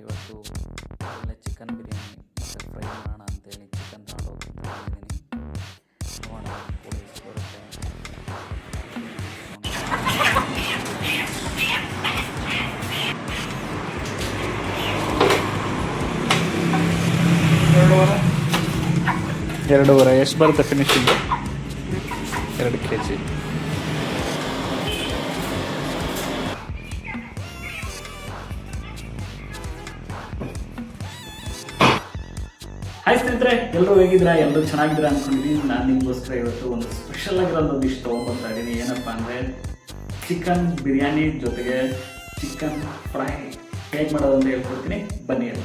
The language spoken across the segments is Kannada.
ಇವತ್ತು ಒಳ್ಳೆ ಚಿಕನ್ ಬಿರಿಯಾನಿ, ಮತ್ತು ಫ್ರೈ ಮಾಡೋಣ ಅಂತೇಳಿ ಚಿಕನ್ ತಗೊಂಡು ಹೋಗ್ತಿದ್ದೀನಿ ನೋಡೋಣ ಕೂಡ ಎಷ್ಟು ಬರುತ್ತೆ. ಎರಡೂವರೆ. ಎಷ್ಟು ಬರುತ್ತೆ ಫಿನಿಶಿಂಗ್ ಎರಡು ಕೆ ಜಿ ಹಾಯ್ ಸ್ನೇಹಿತರೆ ಎಲ್ಲರೂ ಹೇಗಿದ್ದೀರಾ? ಎಲ್ಲರೂ ಚೆನ್ನಾಗಿದ್ದೀರಾ ಅನ್ಕೊಂಡಿದ್ದೀನಿ ನಾನು ನಿಮಗೋಸ್ಕರ ಇವತ್ತು ಒಂದು ಸ್ಪೆಷಲ್ ಆಗಿರೋ ಒಂದು ಡಿಶ್ ತೊಗೊಂಡ್ಬರ್ತಾ ಇದ್ದೀನಿ. ಏನಪ್ಪ ಅಂದರೆ ಚಿಕನ್ ಬಿರಿಯಾನಿ ಜೊತೆಗೆ ಚಿಕನ್ ಫ್ರೈ ಹೇಗೆ ಮಾಡೋದು ಅಂತ ಹೇಳ್ಕೊಡ್ತೀನಿ. ಬನ್ನಿ ಎಲ್ಲ.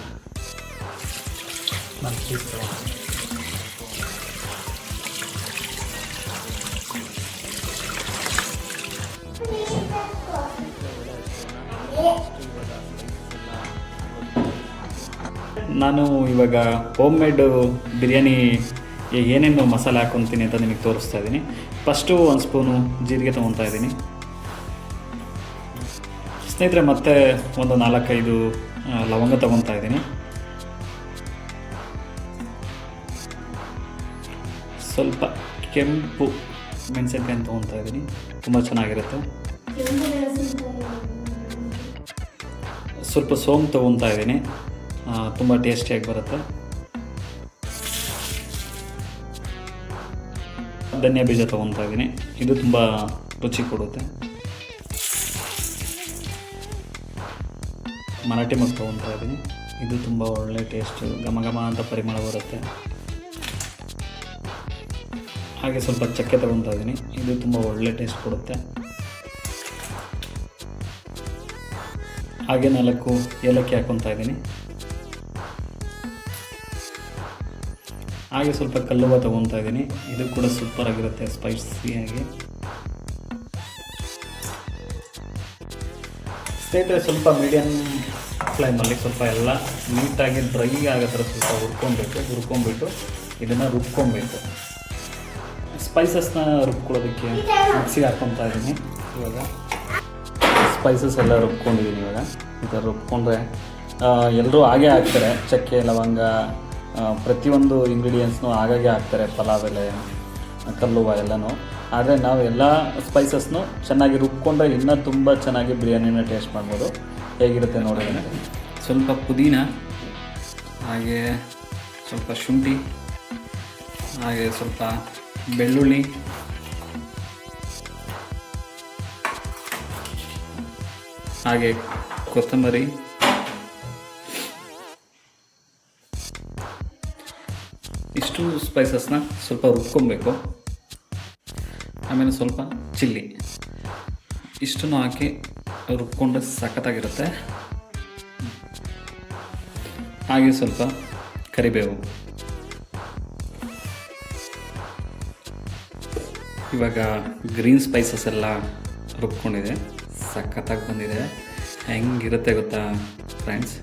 ನಾನು ಇವಾಗ ಹೋಮ್ ಮೇಡ್ ಬಿರಿಯಾನಿ ಏನೇನು ಮಸಾಲೆ ಹಾಕೊತೀನಿ ಅಂತ ನಿಮಗೆ ತೋರಿಸ್ತಾ ಇದ್ದೀನಿ. ಫಸ್ಟು ಒಂದು ಸ್ಪೂನು ಜೀರಿಗೆ ತೊಗೊತಾ ಇದ್ದೀನಿ. ಸ್ನೇಹಿತರೆ ಮತ್ತೆ ಒಂದು ನಾಲ್ಕೈದು ಲವಂಗ ತೊಗೊತಾ ಇದ್ದೀನಿ. ಸ್ವಲ್ಪ ಕೆಂಪು ಮೆಣಸಿನ್ಕಾಯಿ ತೊಗೊತಾ ಇದ್ದೀನಿ. ತುಂಬ ಚೆನ್ನಾಗಿರುತ್ತೆ. ಸ್ವಲ್ಪ ಸೋಂಪು ತೊಗೊತಾ ಇದ್ದೀನಿ. ತುಂಬ ಟೇಸ್ಟಿಯಾಗಿ ಬರುತ್ತೆ. ಧನಿಯಾ ಬೀಜ ತೊಗೊತಾ ಇದ್ದೀನಿ. ಇದು ತುಂಬ ರುಚಿ ಕೊಡುತ್ತೆ. ಮರಾಠಿ ಮಗ್ ತೊಗೊತಾ ಇದ್ದೀನಿ. ಇದು ತುಂಬ ಒಳ್ಳೆ ಟೇಸ್ಟು, ಘಮ ಘಮ ಅಂತ ಪರಿಮಳ ಬರುತ್ತೆ. ಹಾಗೆ ಸ್ವಲ್ಪ ಚಕ್ಕೆ ತೊಗೊತಾ ಇದ್ದೀನಿ. ಇದು ತುಂಬ ಒಳ್ಳೆ ಟೇಸ್ಟ್ ಕೊಡುತ್ತೆ. ಹಾಗೆ ನಾಲ್ಕು ಏಲಕ್ಕಿ ಹಾಕೊತಾ ಇದ್ದೀನಿ. ಹಾಗೆ ಸ್ವಲ್ಪ ಕಲ್ಲುವ ತೊಗೊತಾ ಇದ್ದೀನಿ. ಇದು ಕೂಡ ಸೂಪರ್ ಆಗಿರುತ್ತೆ ಸ್ಪೈಸಿಯಾಗಿ ಸ್ನೇಹಿತರೆ, ಸ್ವಲ್ಪ ಮೀಡಿಯಮ್ ಫ್ಲೇಮಲ್ಲಿ ಸ್ವಲ್ಪ ಎಲ್ಲ ನೀಟಾಗಿ ಡ್ರೈ ಆಗೋ ಥರ ಸ್ವಲ್ಪ ಹುರ್ಕೊಬೇಕು ಹುರ್ಕೊಂಬಿಟ್ಟು ಇದನ್ನು ರುಬ್ಕೊಬೇಕು. ಸ್ಪೈಸಸ್ನ ರುಬ್ಕೊಳ್ಳೋದಕ್ಕೆ ಮಿಕ್ಸಿಗೆ ಹಾಕ್ಕೊತಾ ಇದ್ದೀನಿ. ಇವಾಗ ಸ್ಪೈಸಸ್ ಎಲ್ಲ ರುಬ್ಕೊಂಡಿದ್ದೀನಿ ಇವಾಗ. ಈ ಥರ ರುಬ್ಕೊಂಡ್ರೆ ಎಲ್ಲರೂ ಹಾಗೆ ಹಾಕ್ತಾರೆ. ಚಕ್ಕೆ, ಲವಂಗ ಪ್ರತಿಯೊಂದು ಇಂಗ್ರೀಡಿಯೆಂಟ್ಸ್ನು ಆಗಾಗೆ ಹಾಕ್ತಾರೆ, ಪಲಾವ್ ಎಲೆ, ಕಲ್ಲುವ ಎಲ್ಲನೂ. ಆದರೆ ನಾವು ಎಲ್ಲ ಸ್ಪೈಸಸ್ನು ಚೆನ್ನಾಗಿ ರುಬ್ಕೊಂಡ್ರೆ ಇನ್ನೂ ತುಂಬ ಚೆನ್ನಾಗಿ ಬಿರಿಯಾನಿನ ಟೇಸ್ಟ್ ಮಾಡ್ಬೋದು. ಹೇಗಿರುತ್ತೆ ನೋಡಿ ಸ್ವಲ್ಪ ಪುದೀನ, ಹಾಗೆ ಸ್ವಲ್ಪ ಶುಂಠಿ, ಹಾಗೆ ಸ್ವಲ್ಪ ಬೆಳ್ಳುಳ್ಳಿ. ಹಾಗೆ ಕೊತ್ತಂಬರಿ. ಇಷ್ಟು ಸ್ಪೈಸಸ್ನ ಸ್ವಲ್ಪ ರುಬ್ಕೊಬೇಕು. ಆಮೇಲೆ ಸ್ವಲ್ಪ ಚಿಲ್ಲಿ. ಇಷ್ಟನ್ನು ಹಾಕಿ ರುಬ್ಕೊಂಡ್ರೆ ಸಖತ್ತಾಗಿರುತ್ತೆ. ಹಾಗೆ ಸ್ವಲ್ಪ ಕರಿಬೇವು. ಇವಾಗ ಗ್ರೀನ್ ಸ್ಪೈಸಸ್ ಎಲ್ಲ ರುಬ್ಕೊಂಡಿದೆ. ಸಖತ್ತಾಗಿ ಬಂದಿದೆ. ಹೆಂಗಿರುತ್ತೆ ಗೊತ್ತಾ ಫ್ರೆಂಡ್ಸ್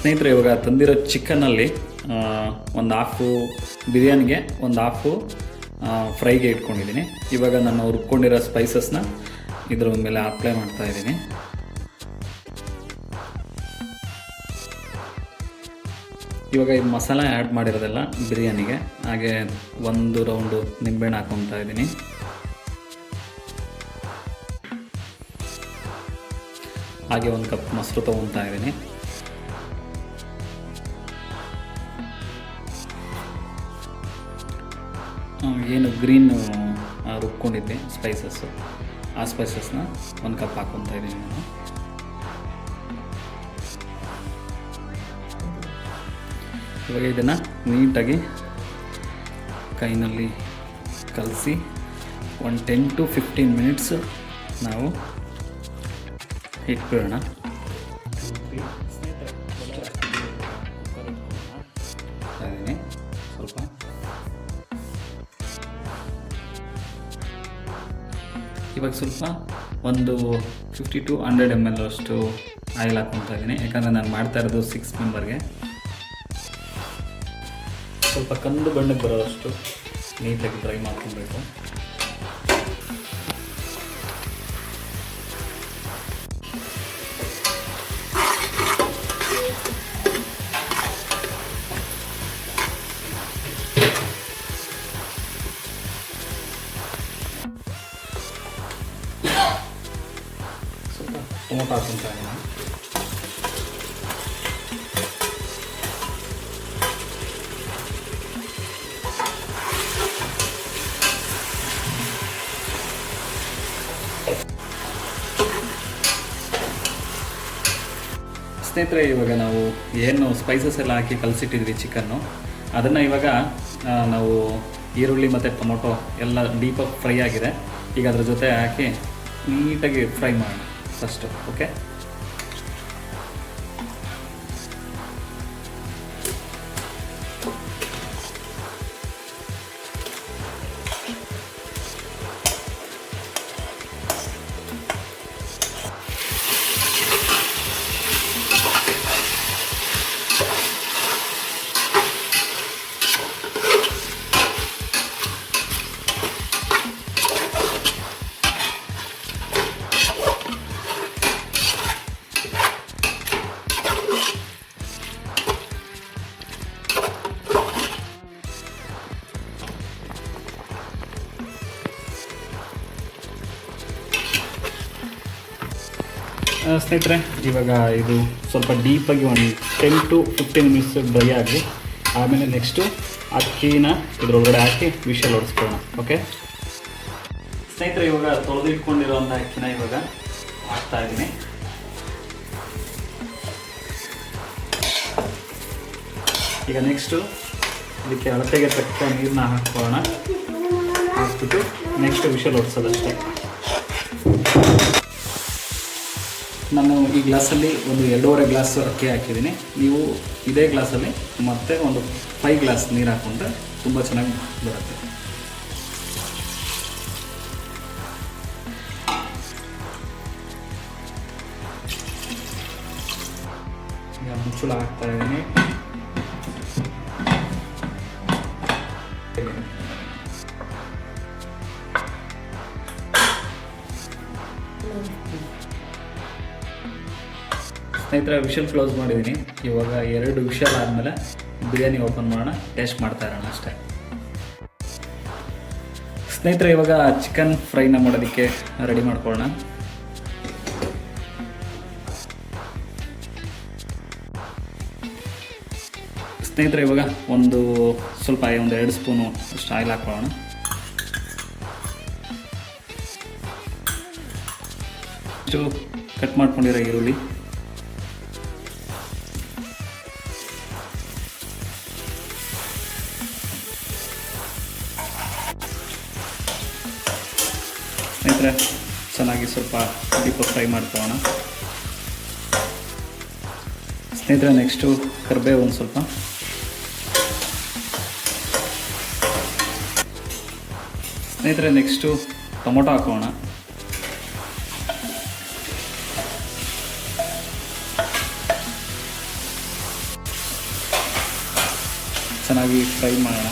ಸ್ನೇಹಿತರೆ, ಇವಾಗ ತಂದಿರೋ ಚಿಕನಲ್ಲಿ ಒಂದು ಹಾಫು ಬಿರಿಯಾನಿಗೆ ಒಂದು ಹಾಫು ಫ್ರೈಗೆ ಇಟ್ಕೊಂಡಿದ್ದೀನಿ. ಇವಾಗ ನಾನು ರುಬ್ಕೊಂಡಿರೋ ಸ್ಪೈಸಸ್ನ ಇದ್ರ ಮೇಲೆ ಅಪ್ಲೈ ಮಾಡ್ತಾ ಇದ್ದೀನಿ. ಇವಾಗ ಈ ಮಸಾಲ ಆ್ಯಡ್ ಮಾಡಿರೋದೆಲ್ಲ ಬಿರಿಯಾನಿಗೆ. ಹಾಗೆ ಒಂದು ರೌಂಡು ನಿಂಬೆಹಣ್ಣು ಹಾಕೊತಾ ಇದ್ದೀನಿ. ಹಾಗೆ ಒಂದು ಕಪ್ ಮೊಸರು ತೊಗೊತಾ ಇದ್ದೀನಿ. ಏನು ಗ್ರೀನ್ ರುಬ್ಕೊಂಡಿದ್ದೆ ಸ್ಪೈಸಸ್ಸು ಆ ಸ್ಪೈಸಸ್ನ ಒಂದು ಕಪ್ ಹಾಕ್ಕೊತಾ ಇದ್ದೀನಿ ನಾನು. ಇವಾಗ ಇದನ್ನು ನೀಟಾಗಿ ಕೈನಲ್ಲಿ ಕಲಸಿ ಒಂದು ಟೆನ್ ಟು ಫಿಫ್ಟೀನ್ ಮಿನಿಟ್ಸ್ ನಾವು ಇಟ್ಬಿಡೋಣ ಇವಾಗ ಸ್ವಲ್ಪ ಒಂದು fifty to hundred M L ಅಷ್ಟು ಆಯಿಲ್ ಹಾಕ್ಕೊತಾ ಇದ್ದೀನಿ. ಯಾಕಂದರೆ ನಾನು ಮಾಡ್ತಾ ಇರೋದು ಸಿಕ್ಸ್ ಮೆಂಬರ್ಗೆ ಸ್ವಲ್ಪ ಕಂದು ಬಣ್ಣಕ್ಕೆ ಬರೋಷ್ಟು ನೀಟಾಗಿ ಡ್ರೈ ಮಾಡ್ಕೊಬೇಕು. ಸ್ನೇಹಿತರೆ, ಇವಾಗ ನಾವು ಏನು ಸ್ಪೈಸಸ್ ಎಲ್ಲ ಹಾಕಿ ಕಲಸಿಟ್ಟಿದ್ವಿ ಚಿಕನ್ನು ಅದನ್ನು ಇವಾಗ ನಾವು ಈರುಳ್ಳಿ ಮತ್ತು ಟೊಮೊಟೊ ಎಲ್ಲ ಡೀಪಾಗಿ ಫ್ರೈ ಆಗಿದೆ. ಈಗ ಅದ್ರ ಜೊತೆ ಹಾಕಿ ನೀಟಾಗಿ ಫ್ರೈ ಮಾಡೋಣ ಫಸ್ಟು ಓಕೆ ಸ್ನೇಹಿತರೆ, ಇವಾಗ ಇದು ಸ್ವಲ್ಪ ಡೀಪಾಗಿ ಒಂದು ten to fifteen minutes dry ಆಗಲಿ ಆಮೇಲೆ ನೆಕ್ಸ್ಟು ಅಕ್ಕಿನ ಇದ್ರೊಳಗಡೆ ಹಾಕಿ ವಿಷಲ್ ಹೊಡೆಸ್ಕೊಳ್ಳೋಣ ಓಕೆ ಸ್ನೇಹಿತರೆ, ಇವಾಗ ತೊಳೆದಿಟ್ಕೊಂಡಿರೋಂಥ ಅಕ್ಕಿನ ಇವಾಗ ಹಾಕ್ತಾ ಇದ್ದೀನಿ. ಈಗ ನೆಕ್ಸ್ಟು ಇದಕ್ಕೆ ಅಳತೆಗೆ ತಕ್ಕ ನೀರನ್ನ ಹಾಕ್ಕೊಳ್ಳೋಣ. ಹಾಕ್ಬಿಟ್ಟು ನೆಕ್ಸ್ಟ್ ವಿಷಲ್ ಹೊಡ್ಸೋದಷ್ಟೇ ನಾನು ಈ ಗ್ಲಾಸಲ್ಲಿ ಒಂದು ಎರಡೂವರೆ ಗ್ಲಾಸ್ ಅಕ್ಕಿ ಹಾಕಿದ್ದೀನಿ. ನೀವು ಇದೇ ಗ್ಲಾಸಲ್ಲಿ ಮತ್ತೆ ಒಂದು ಫೈವ್ ಗ್ಲಾಸ್ ನೀರು ಹಾಕ್ಕೊಂಡ್ರೆ ತುಂಬ ಚೆನ್ನಾಗಿ ಬರುತ್ತೆ. ಮುಚ್ಚಳ ಹಾಕ್ತಾ ಇದ್ದೀನಿ. ಸ್ನೇಹಿತರೆ, ವಿಷಲ್ ಕ್ಲೋಸ್ ಮಾಡಿದ್ದೀನಿ ಇವಾಗ ಎರಡು ವಿಷಲ್ ಆದಮೇಲೆ ಬಿರಿಯಾನಿ ಓಪನ್ ಮಾಡೋಣ ಟೇಸ್ಟ್ ಮಾಡ್ತಾ ಇರೋಣ ಅಷ್ಟೇ. ಸ್ನೇಹಿತರೆ, ಇವಾಗ ಚಿಕನ್ ಫ್ರೈನ ಮಾಡೋದಕ್ಕೆ ರೆಡಿ ಮಾಡ್ಕೊಳ್ಳೋಣ. ಸ್ನೇಹಿತರೆ, ಇವಾಗ ಒಂದು ಸ್ವಲ್ಪ, ಒಂದು ಎರಡು ಸ್ಪೂನು ಅಷ್ಟು ಆಯಿಲ್ ಹಾಕೊಳ್ಳೋಣ. ಕಟ್ ಮಾಡ್ಕೊಂಡಿರೋ ಈರುಳ್ಳಿ. ಸ್ನೇಹಿತರೆ, ಚೆನ್ನಾಗಿ ಸ್ವಲ್ಪ ದೀಪ ಫ್ರೈ ಮಾಡ್ಕೊಳ್ಳೋಣ. ಸ್ನೇಹಿತರೆ ನೆಕ್ಸ್ಟು ಕರಿಬೇವು ಒಂದು ಸ್ವಲ್ಪ. ಸ್ನೇಹಿತರೆ ನೆಕ್ಸ್ಟು ಟೊಮೊಟೊ ಹಾಕೋಣ. ಚೆನ್ನಾಗಿ ಫ್ರೈ ಮಾಡೋಣ.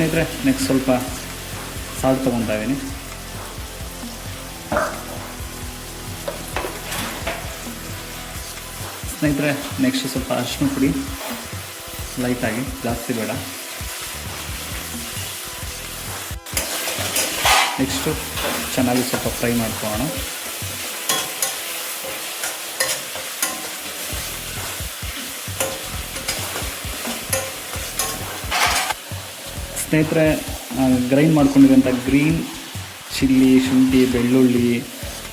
ಸ್ನೇಹಿತರೆ ನೆಕ್ಸ್ಟ್ ಸ್ವಲ್ಪ ಸಾಲ್ಟ್ ತೊಗೊತಾ ಇದ್ದೀನಿ. ಸ್ನೇಹಿತರೆ ನೆಕ್ಸ್ಟ್ ಸ್ವಲ್ಪ ಅರಿಶಿನ ಪುಡಿ. ಲೈಟಾಗಿ ಜಾಸ್ತಿ ಬೇಡ. ನೆಕ್ಸ್ಟು ಚೆನ್ನಾಗಿ ಸ್ವಲ್ಪ ಫ್ರೈ ಮಾಡ್ಕೊಳ್ಳೋಣ. ಸ್ನೇಹಿತರೆ ಗ್ರೈಂಡ್ ಮಾಡ್ಕೊಂಡಿರೋಂಥ ಗ್ರೀನ್ ಚಿಲ್ಲಿ ಶುಂಠಿ, ಬೆಳ್ಳುಳ್ಳಿ,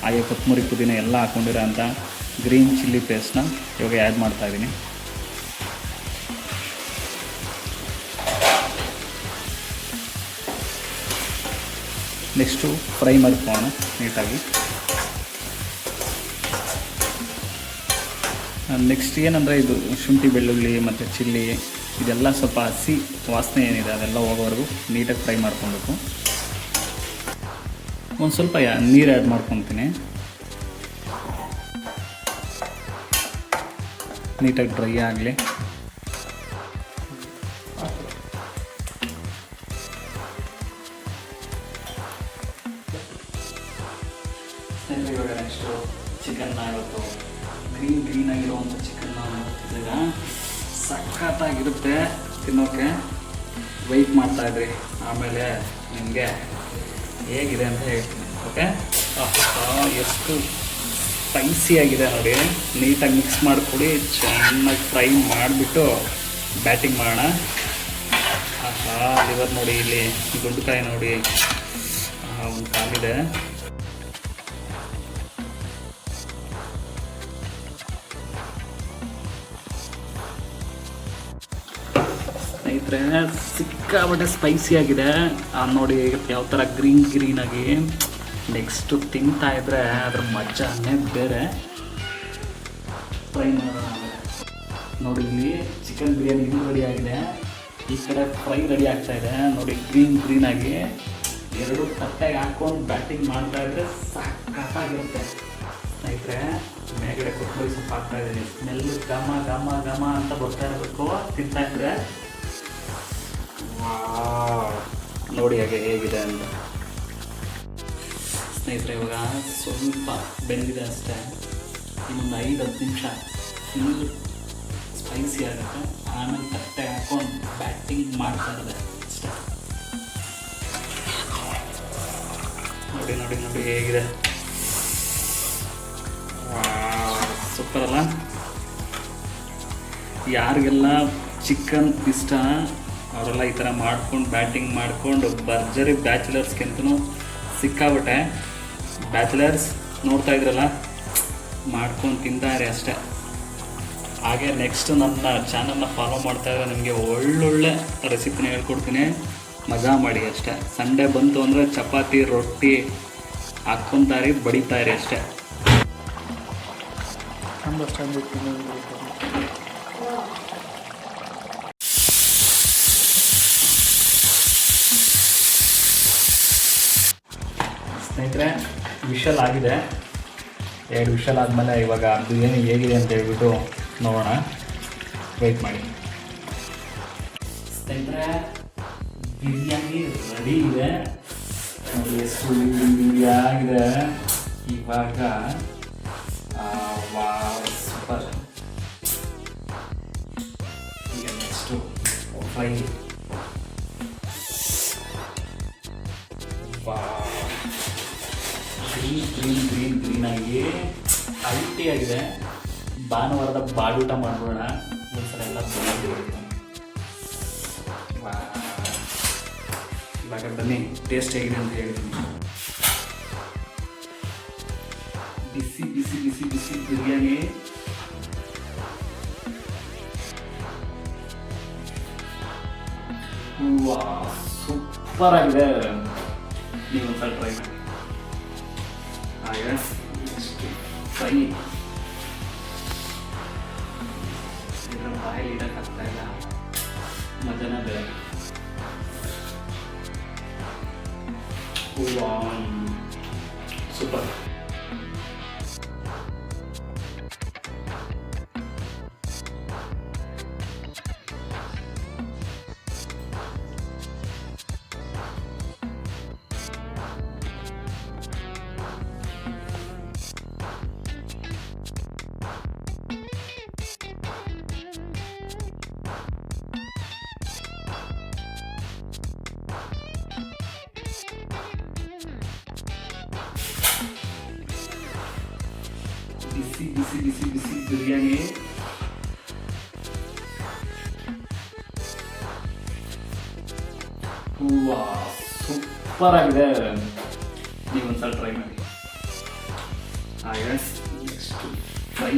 ಹಾಗೆ ಕೊತ್ತಂಬರಿ ಪುದೀನ ಎಲ್ಲ ಹಾಕ್ಕೊಂಡಿರೋ ಅಂಥ ಗ್ರೀನ್ ಚಿಲ್ಲಿ ಪೇಸ್ಟ್ನ ಇವಾಗ ಆ್ಯಡ್ ಮಾಡ್ತಾ ಇದ್ದೀನಿ. ನೆಕ್ಸ್ಟು ಫ್ರೈ ಮಾಡ್ಕೊಳ್ಳೋಣ ನೀಟಾಗಿ. ನೆಕ್ಸ್ಟ್ ಏನಂದರೆ ಇದು ಶುಂಠಿ, ಬೆಳ್ಳುಳ್ಳಿ ಮತ್ತು ಚಿಲ್ಲಿ ಇದೆಲ್ಲ ಸ್ವಲ್ಪ ಹಸಿ ವಾಸನೆ ಏನಿದೆ, ಅದೆಲ್ಲ ಹೋಗೋವರೆಗೂ ನೀಟಾಗಿ ಫ್ರೈ ಮಾಡ್ಕೊಬೇಕು. ಒಂದು ಸ್ವಲ್ಪ ನೀರು ಆ್ಯಡ್ ಮಾಡ್ಕೊತೀನಿ. ನೀಟಾಗಿ ಡ್ರೈ ಆಗಲಿ. ಆಗಿರುವಂಥ ತಿನ್ನೋಕ್ಕೆ ತಿನ್ನೋಕೆ ವೆಯ್ಟ್ ಇದ್ರಿ. ಆಮೇಲೆ ನಿಮಗೆ ಹೇಗಿದೆ ಅಂತ ಹೇಳ್ತೀನಿ. ಓಕೆ ಎಷ್ಟು ಸ್ಪೈಸಿ ಆಗಿದೆ ನೋಡಿ. ನೀಟಾಗಿ ಮಿಕ್ಸ್ ಮಾಡಿಕೊಡಿ, ಚೆನ್ನಾಗಿ ಫ್ರೈ ಮಾಡಿಬಿಟ್ಟು ಬ್ಯಾಟಿಂಗ್ ಮಾಡೋಣ. ಆಹಾ ಲಿವರ್ ನೋಡಿ ಇಲ್ಲಿ, ಗುಂಡುಕಾಯಿ ನೋಡಿ. ಒಂದು ಕಾಲಿದೆ. ಸ್ನೇಹಿತರೆ ಸಿಕ್ಕಾಬಟ್ಟೆ ಸ್ಪೈಸಿ ಆಗಿದೆ. ನೋಡಿ ಯಾವ ಥರ ಗ್ರೀನ್ ಗ್ರೀನ್ ಆಗಿ. ನೆಕ್ಸ್ಟು ತಿಂತಾ ಇದ್ರೆ ಅದ್ರ ಮಜಾನೇ ಬೇರೆ. ಫ್ರೈ ನೋಡಿ ಇಲ್ಲಿ ಚಿಕನ್ ಬಿರಿಯಾನಿ ಇನ್ನೂ ರೆಡಿ ಆಗಿದೆ. ಈ ಕಡೆ ಫ್ರೈ ರೆಡಿ ಆಗ್ತಾ ಇದೆ. ನೋಡಿ ಗ್ರೀನ್ ಗ್ರೀನ್ ಆಗಿ. ಎರಡು ತಟ್ಟೆಗೆ ಹಾಕೊಂಡು ಬ್ಯಾಟಿಂಗ್ ಮಾಡ್ತಾ ಇದ್ರೆ ಸಾಕಾಗಿರುತ್ತೆ. ಸ್ನೇಹಿತರೆ, ಮೇಲ್ಗಡೆ ಕೊಟ್ಟು ಸ್ವಲ್ಪ ಹಾಕ್ತಾ ಇದ್ದೀನಿ. ಸ್ಮೆಲ್ ಘಮ ಘಮ ಘಮ ಅಂತ ಬರ್ತಾ ಇರಬೇಕು. ತಿಂತಾ ಇದ್ರೆ. ನೋಡಿ ಹಾಗೆ ಹೇಗಿದೆ ಅಂತ. ಸ್ನೇಹಿತರೆ, ಇವಾಗ ಸ್ವಲ್ಪ ಬೆಂದಿದೆ ಅಷ್ಟೇ. ಇನ್ನೊಂದು ಐದು ಹತ್ತು ನಿಮಿಷ ಫುಲ್ ಸ್ಪೈಸಿ ಆಗುತ್ತೆ. ಆಮೇಲೆ ತಟ್ಟೆ ಹಾಕೊಂಡು ಬ್ಯಾಟಿಂಗ್ ಮಾಡ್ತಾ ಇದೆ ನೋಡಿ ನೋಡಿ ನೋಡಿ ಹೇಗಿದೆ. ಸೂಪರ್ ಅಲ್ಲ? ಯಾರಿಗೆಲ್ಲ ಚಿಕನ್ ಇಷ್ಟ ಅವರೆಲ್ಲ ಈ ಥರ ಮಾಡ್ಕೊಂಡು ಬ್ಯಾಟಿಂಗ್ ಮಾಡಿಕೊಂಡು ಭರ್ಜರಿ ಬ್ಯಾಚುಲರ್ಸ್ಗಿಂತನೂ ಸಿಕ್ಕಾಬಿಟ್ಟೆ. ಬ್ಯಾಚುಲರ್ಸ್ ನೋಡ್ತಾ ಇದ್ರಲ್ಲ, ಮಾಡ್ಕೊಂಡು ತಿಂತಾರೆ ಅಷ್ಟೇ. ಹಾಗೆ ನೆಕ್ಸ್ಟ್ ನನ್ನ ಚಾನಲ್ನ ಫಾಲೋ ಮಾಡ್ತಾ ಇದ್ರೆ ನಿಮಗೆ ಒಳ್ಳೊಳ್ಳೆ ರೆಸಿಪಿನ ಹೇಳ್ಕೊಡ್ತೀನಿ. ಮಜಾ ಮಾಡಿ ಅಷ್ಟೇ. ಸಂಡೇ ಬಂತು ಅಂದರೆ ಚಪಾತಿ, ರೊಟ್ಟಿ ಹಾಕ್ಕೊಂತಾರೆ ಬಡಿತಾರೆ ಅಷ್ಟೇ. ಸ್ನೇಹಿತರೆ ವಿಷಲ್ ಆಗಿದೆ. ಎರಡು ವಿಷಲ್ ಆದಮೇಲೆ ಇವಾಗ ಅದು ಏನು ಹೇಗಿದೆ ಅಂತ ಹೇಳ್ಬಿಟ್ಟು ನೋಡೋಣ. ವೆಯ್ಟ್ ಮಾಡಿ. ಸ್ನೇಹಿತರೆ, ಬಿರಿಯಾನಿ ರೆಡಿ ಇದೆ. ಎಷ್ಟು ಆಗಿದೆ. ಇವಾಗ ಸೂಪರ್ ಈಗ ನೆಕ್ಸ್ಟು ಫ್ರೈ ಆಗಿ ಅಲ್ಟಿ ಆಗಿದೆ. ಭಾನುವಾರದ ಬಾಡೂಟ ಮಾಡೋಣ ಒಂದ್ಸಲ ಎಲ್ಲ ಇವಾಗ ಬನ್ನಿ ಟೇಸ್ಟ್ ಹೇಗಿದೆ ಅಂತ ಹೇಳ್ತೀನಿ ಬಿಸಿ ಬಿಸಿ ಬಿಸಿ ಬಿಸಿ ಬಿರಿಯಾನಿ. ಸೂಪರ್ ಆಗಿದೆ. ನೀವು ಒಂದ್ಸಲ ಟ್ರೈ ಮಾಡಿ ಹಾಗೆ ಫ್ರೈ ಇದರ ಬಾಯಲ್ಲಿ ಇಡಕ್ಕಾಗ್ತಾ ಇಲ್ಲ ಮಜಾನ ಬೇರೆ ಸೂಪರ್ ಬಿಸಿ ಬಿಸಿ ಬಿಸಿ ಬಿಸಿ ಬಿರಿಯಾನಿ ಹೂವಾ ಸೂಪರ್ ಆಗಿದೆ ನೀವು ಒಂದ್ಸಲ ಟ್ರೈ ಮಾಡಿ ಹಾಗೆ ನೆಕ್ಸ್ಟ್ ಫ್ರೈ